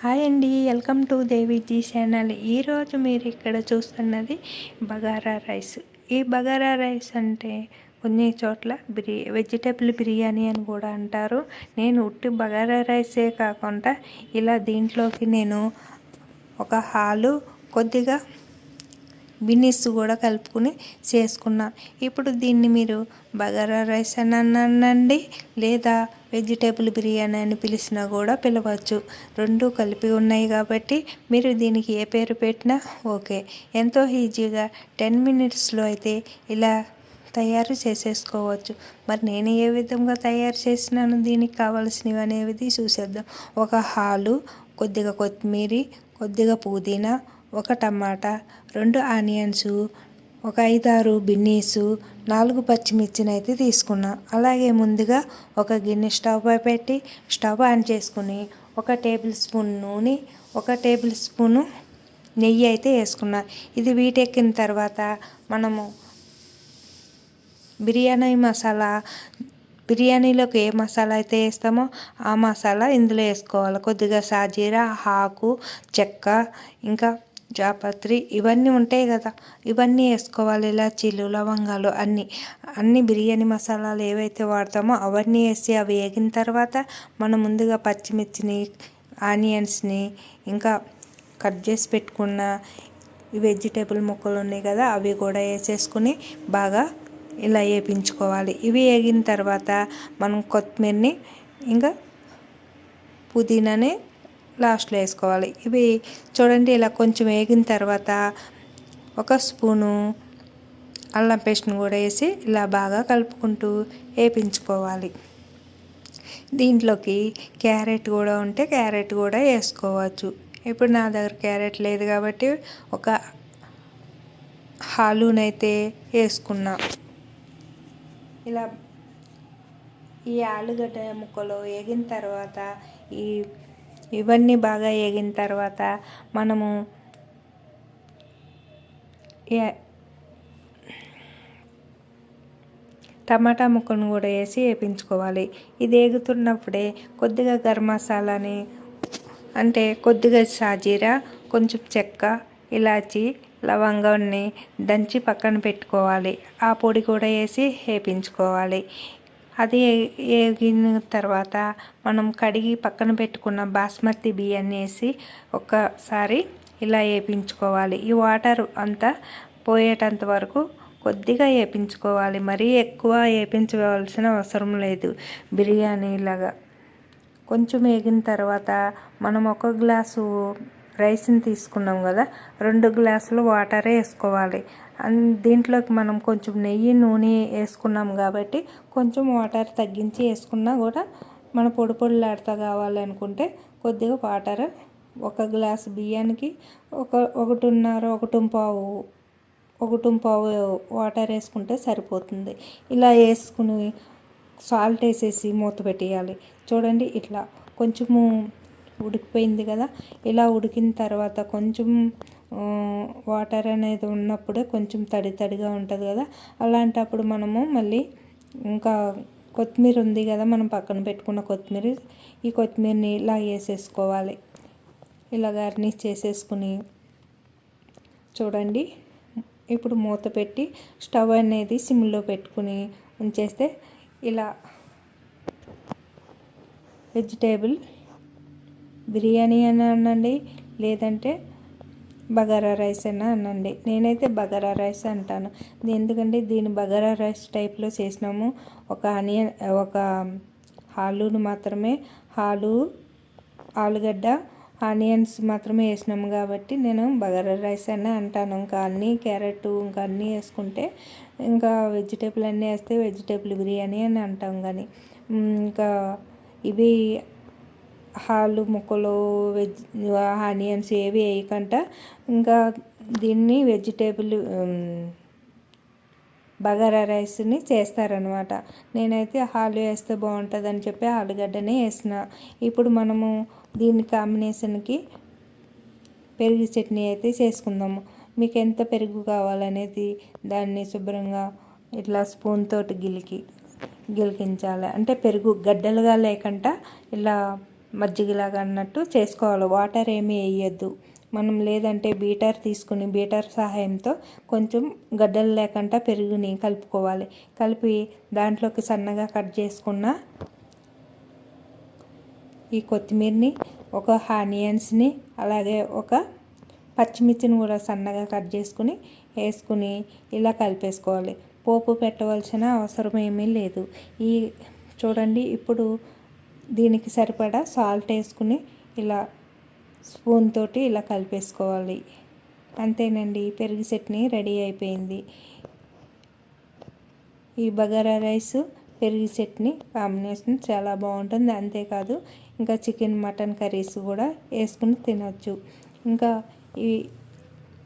Hi అండి welcome to Deviji channel. ఈరోజు మీరు ఇక్కడ చూస్తున్నది బగారా రైస్. ఈ బగారా రైస్ అంటే కొన్ని చోట్ల బిర్యా వెజిటేబుల్ బిర్యానీ అని కూడా అంటారు. నేను ఉట్టి బగారా రైసే కాకుండా ఇలా దీంట్లోకి నేను ఒక హాలు కొద్దిగా బిన్నీస్ కూడా కలుపుకుని చేసుకున్నా. ఇప్పుడు దీన్ని మీరు బగారా రైస్ అని అనండి లేదా వెజిటేబుల్ బిర్యానీ అని పిలిచినా కూడా పిలవచ్చు. రెండు కలిపి ఉన్నాయి కాబట్టి మీరు దీనికి ఏ పేరు పెట్టినా ఓకే. ఎంతో ఈజీగా టెన్ మినిట్స్లో అయితే ఇలా తయారు చేసేసుకోవచ్చు. మరి నేను ఏ విధంగా తయారు చేసినాను దీనికి కావాల్సినవి అనేది చూసేద్దాం. ఒక హాలు కొద్దిగా కొత్తిమీర కొద్దిగా పుదీనా ఒక టమాటా రెండు ఆనియన్స్ ఒక ఐదారు బిన్నీసు నాలుగు పచ్చిమిర్చిని అయితే తీసుకున్నా. అలాగే ముందుగా ఒక గిన్నె స్టవ్ పై పెట్టి స్టవ్ ఆన్ చేసుకుని ఒక టేబుల్ స్పూన్ నూనె ఒక టేబుల్ స్పూను నెయ్యి అయితే వేసుకున్నా. ఇది వీటెక్కిన తర్వాత మనము బిర్యానీ మసాలా బిర్యానీలోకి ఏ మసాలా అయితే వేస్తామో ఆ మసాలా ఇందులో వేసుకోవాలి. కొద్దిగా సాజీరా ఆకు చెక్క ఇంకా జాపత్రి ఇవన్నీ ఉంటాయి కదా. ఇవన్నీ వేసుకోవాలి. ఇలాచీలు లవంగాలు అన్నీ. అన్ని బిర్యానీ మసాలాలు ఏవైతే వాడతామో అవన్నీ వేసి అవి వేగిన తర్వాత మనం ముందుగా పచ్చిమిర్చిని ఆనియన్స్ని ఇంకా కట్ చేసి పెట్టుకున్న వెజిటేబుల్ ముక్కలు ఉన్నాయి కదా అవి కూడా వేసేసుకుని బాగా ఇలా వేపించుకోవాలి. ఇవి వేగిన తర్వాత మనం కొత్తిమీరని ఇంకా పుదీనాని లాస్ట్లో వేసుకోవాలి. ఇవి చూడండి ఇలా కొంచెం వేగిన తర్వాత ఒక స్పూను అల్లం పేస్ట్ని కూడా వేసి ఇలా బాగా కలుపుకుంటూ వేపించుకోవాలి. దీంట్లోకి క్యారెట్ కూడా ఉంటే క్యారెట్ కూడా వేసుకోవచ్చు. ఇప్పుడు నా దగ్గర క్యారెట్ లేదు కాబట్టి ఒక హాలునైతే వేసుకున్నా. ఇలా ఈ ఆలుగడ్డ ముక్కలు వేగిన తర్వాత ఈ ఇవన్నీ బాగా వేగిన తర్వాత మనము టమాటా ముక్కను కూడా వేసి వేపించుకోవాలి. ఇది వేగుతున్నప్పుడే కొద్దిగా గరం మసాలాని అంటే కొద్దిగా షాజీరా కొంచెం చెక్క ఇలాచి లవంగాన్ని దంచి పక్కన పెట్టుకోవాలి. ఆ పొడి కూడా వేసి వేపించుకోవాలి. అది వేగిన తర్వాత మనం కడిగి పక్కన పెట్టుకున్న బాస్మతి బియ్యాన్ని వేసి ఒక్కసారి ఇలా వేపించుకోవాలి. ఈ వాటర్ అంతా పోయేటంత వరకు కొద్దిగా వేపించుకోవాలి. మరీ ఎక్కువ వేపించవలసిన అవసరం లేదు. బిర్యానీలాగా కొంచెం వేగిన తర్వాత మనం ఒక గ్లాసు రైస్ని తీసుకున్నాం కదా రెండు గ్లాసులు వాటరే వేసుకోవాలి. దీంట్లోకి మనం కొంచెం నెయ్యి నూనె వేసుకున్నాం కాబట్టి కొంచెం వాటర్ తగ్గించి వేసుకున్నా కూడా మన పొడి పొడిలాడుతూ కావాలనుకుంటే కొద్దిగా వాటర్ ఒక గ్లాస్ బియ్యానికి ఒక ఒకటిన్నర ఒకటి పావు ఒకటి పావు వాటర్ వేసుకుంటే సరిపోతుంది. ఇలా వేసుకుని సాల్ట్ వేసేసి మూత పెట్టేయాలి. చూడండి ఇట్లా కొంచెము ఉడికిపోయింది కదా ఇలా ఉడికిన తర్వాత కొంచెం వాటర్ అనేది ఉన్నప్పుడే కొంచెం తడి తడిగా ఉంటుంది కదా. అలాంటప్పుడు మనము మళ్ళీ ఇంకా కొత్తిమీర ఉంది కదా మనం పక్కన పెట్టుకున్న కొత్తిమీర ఈ కొత్తిమీరని ఇలా వేసేసుకోవాలి. ఇలా గార్నిష్ చేసేసుకుని చూడండి. ఇప్పుడు మూత పెట్టి స్టవ్ అనేది సిమ్లో పెట్టుకుని ఉంచేస్తే ఇలా వెజిటేబుల్ బిర్యానీ అని అనండి లేదంటే బగారా రైస్ అయినా అనండి. నేనైతే బగారా రైస్ అంటాను. ఎందుకంటే దీన్ని బగారా రైస్ టైప్లో చేసినాము. ఒక ఆనియన్ ఒక ఆలును మాత్రమే ఆలు ఆలుగడ్డ ఆనియన్స్ మాత్రమే వేసినాము కాబట్టి నేను బగారా రైస్ అయినా అంటాను. ఇంకా అన్నీ క్యారెట్ ఇంకా అన్నీ వేసుకుంటే ఇంకా వెజిటేబుల్ అన్నీ వేస్తే వెజిటేబుల్ బిర్యానీ అని అంటాం కానీ ఇంకా ఇవి హాలు ముక్కలు వెజ్ ఆనియన్స్ ఏవి వేయకుండా ఇంకా దీన్ని వెజిటేబుల్ బగారా రైస్ని చేస్తారనమాట నేనైతే హాలు వేస్తే బాగుంటుందని చెప్పి ఆలుగడ్డనే వేసిన. ఇప్పుడు మనము దీని కాంబినేషన్కి పెరుగు చట్నీ అయితే చేసుకుందాము మీకు ఎంత పెరుగు కావాలనేది దాన్ని శుభ్రంగా ఇట్లా స్పూన్ తోటి గిలికి గిలికించాలి. అంటే పెరుగు గడ్డలుగా లేకుండా ఇలా మజ్జిగలాగా అన్నట్టు చేసుకోవాలి. వాటర్ ఏమీ వేయద్దు. మనం లేదంటే బీటర్ తీసుకుని బీటర్ సహాయంతో కొంచెం గడ్డలు లేకుండా పెరుగుని కలుపుకోవాలి. కలిపి దాంట్లోకి సన్నగా కట్ చేసుకున్న ఈ కొత్తిమీరని ఒక ఆనియన్స్ని అలాగే ఒక పచ్చిమిర్చిని కూడా సన్నగా కట్ చేసుకుని వేసుకుని ఇలా కలిపేసుకోవాలి. పోపు పెట్టవలసిన అవసరం ఏమీ లేదు. ఈ చూడండి ఇప్పుడు దీనికి సరిపడా సాల్ట్ వేసుకుని ఇలా స్పూన్ తోటి ఇలా కలిపేసుకోవాలి. అంతేనండి పెరుగు చట్నీ రెడీ అయిపోయింది. ఈ బగారా రైస్ పెరుగు చట్నీ కాంబినేషన్ చాలా బాగుంటుంది. అంతేకాదు ఇంకా చికెన్ మటన్ కర్రీస్ కూడా వేసుకుని తినొచ్చు. ఇంకా ఈ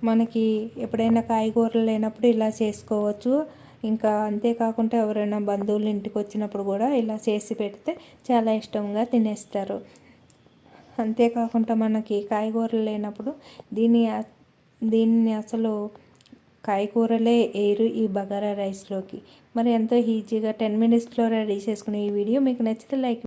మనకి ఎప్పుడైనా కాయగూరలు లేనప్పుడు ఇలా చేసుకోవచ్చు. ఇంకా అంతేకాకుండా ఎవరైనా బంధువులు ఇంటికి వచ్చినప్పుడు కూడా ఇలా చేసి పెడితే చాలా ఇష్టంగా తినేస్తారు. అంతేకాకుండా మనకి కాయగూరలు లేనప్పుడు దీన్ని దీన్ని అసలు కాయగూరలే ఏరు ఈ బగారా రైస్లోకి. మరి ఎంతో ఈజీగా టెన్ మినిట్స్లో రెడీ చేసుకునే ఈ వీడియో. మీకు నచ్చితే లైక్